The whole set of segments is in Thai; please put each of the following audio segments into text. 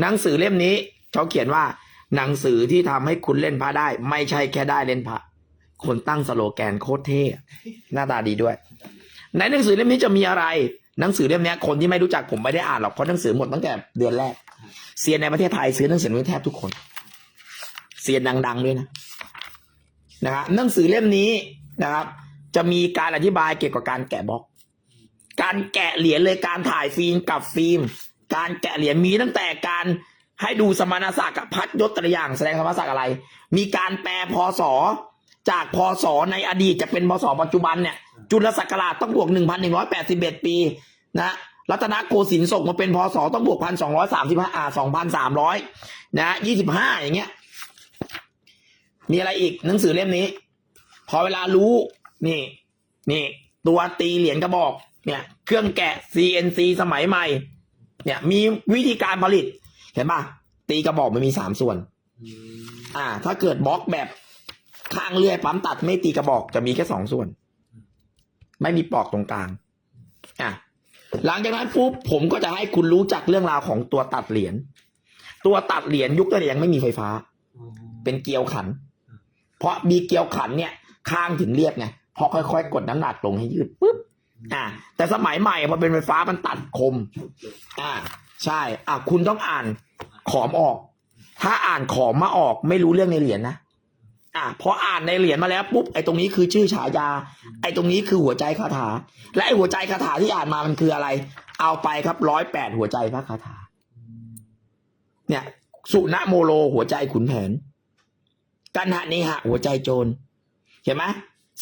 หนังสือเล่มนี้เขาเขียนว่า หนังสือที่ทำให้คุณเล่นพระได้ ไม่ใช่แค่ได้เล่นพระคนตั้งสโลแกนโคตรเท่หน้าตาดีด้วย ในหนังสือเล่มนี้จะมีอะไรหนังสือเล่มนี้คนที่ไม่รู้จักผมไม่ได้อ่านหรอกเพราะหนังสือหมดตั้งแต่เดือนแรกเซียนในประเทศไทยซื้อหนังสือนี้แทบทุกคนเซียนดัง ๆ ด้วยนะนะครับหนังสือเล่มนี้นะครับ จะมีการอธิบายเกี่ยวกับการแกะบล็อก การแกะเหรียญเลยการถ่ายฟิล์มกับฟิล์ม การแกะเหรียญมีตั้งแต่การให้ดูสมณศักดิ์กับพัดยศต่ละอย่างแสดงสมณศักดิ์อะไร มีการแปลพศจากพศในอดีตจะเป็นพศปัจจุบันเนี่ย จุลศักราชต้องบวกหนึ่งพันหนึ่งร้อยแปดสิบเอ็ดปีนะรัตนโกสินทร์ส่งมาเป็นพศต้องบวกพันสองร้อยสามสิบห้าอ่าสองพันสามร้อยนะยี่สิบห้าอย่างเงี้ย มีอะไรอีกหนังสือเล่มนี้ พอเวลารู้นี่ นี่ ตัวตีเหรียญกระบอก เนี่ย เครื่องแกะ CNC สมัยใหม่ เนี่ยมีวิธีการผลิต เห็นป่ะ ตีกระบอกมันมีสามส่วนอืมอ่า ถ้าเกิดบล็อกแบบข้างเลื่อยปั๊มตัดไม่ตีกระบอกจะมีแค่สองส่วน ไม่มีปลอกตรงกลาง อะ หลังจากนั้นปุ๊บผมก็จะให้คุณรู้จักเรื่องราวของตัวตัดเหรียญ ตัวตัดเหรียญยุคนั้นยังไม่มีไฟฟ้าอ๋อเป็นเกลียวขัน เพราะมีเกลียวขันเนี่ย ข้างถึงเรียบไงพอค่อยๆ กดน้ำหนักลงให้ยืดปุ๊บ อ่าแต่สมัยใหม่พอเป็นไฟฟ้ามันตัดคม อ่า ใช่อะคุณต้องอ่านขอมออก ถ้าอ่านขอมมาออกไม่รู้เรื่องในเหรียญนะอะพออ่านในเหรียญมาแล้วปุ๊บไอ้ตรงนี้คือชื่อฉายา ไอ้ตรงนี้คือหัวใจคาถา และไอ้หัวใจคาถาที่อ่านมามันคืออะไร เอาไปครับร้อยแปดหัวใจพระคาถาอืมเนี่ย สุนโมโลหัวใจขุนแผน กันหะนิหะ หัวใจโจร เห็นไหม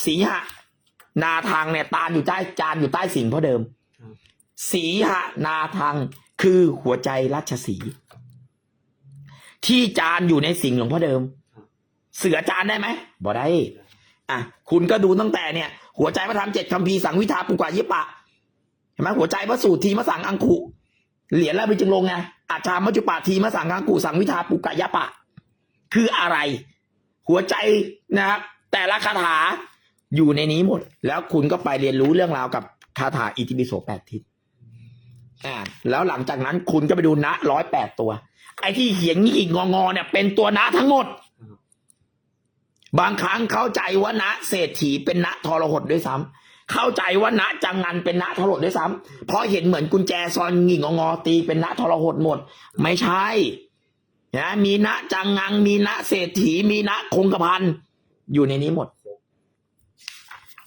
สีหะ นาทางเนี่ยตาลอยู่ใต้จานอยู่ใต้สิงห์เพราะเดิมครับสีหะนาทางคือหัวใจราชสีห์ที่จานอยู่ในสิงห์หลวงพ่อเดิม เสือจานได้ไหมบ่ได้ อะ คุณก็ดูตั้งแต่เนี่ย หัวใจพระธรรมเจ็ดคำพีร์สังวิทาปุกกว่ายิปะเห็นไหมหัวใจพระสูตรทีมะสังอังคุเหรียญแล้วไปจึงลงไงอาจารย์มัจจุปาทีมะสังอังคุสังวิทาปุกกะยะปะ คืออะไร หัวใจนะครับแต่ละคาถา อยู่ในนี้หมด แล้วคุณก็ไปเรียนรู้เรื่องราวกับคาถาอิติปิโสแปดทิศอ่าแล้วหลังจากนั้นคุณก็ไปดูนะร้อยแปดตัว ไอ้ที่เขียนงี้งองอเนี่ย เป็นตัวนะทั้งหมด บางครั้งเข้าใจว่าณเศรษฐีเป็นณทรหดด้วยซ้ำเข้าใจว่าณจังงันเป็นณทรหดด้วยซ้ำเพราะเห็นเหมือนกุญแจซอนงิ่งงอตีเป็นณทรหดหมด ไม่ใช่นะมีณจังงังมีณเศรษฐีมีณคงกระพันอยู่ในนี้หมด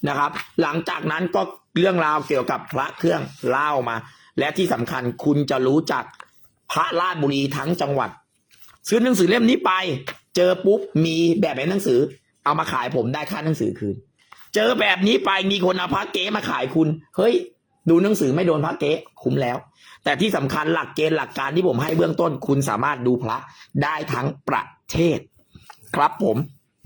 นะครับ หลังจากนั้นก็เรื่องราวเกี่ยวกับพระเครื่องเล่ามา และที่สำคัญคุณจะรู้จักพระราชบุรีทั้งจังหวัด ซื้อหนังสือเล่มนี้ไป เจอปุ๊บมีแบบในหนังสือ เอามาขายผมได้ค่าหนังสือคืน เจอแบบนี้ไปมีคนเอาพระเก๊มาขายคุณ เฮ้ย ดูหนังสือไม่โดนพระเก๊คุ้มแล้ว แต่ที่สำคัญหลักเกณฑ์หลักการที่ผมให้เบื้องต้น คุณสามารถดูพระได้ทั้งประเทศ ครับผม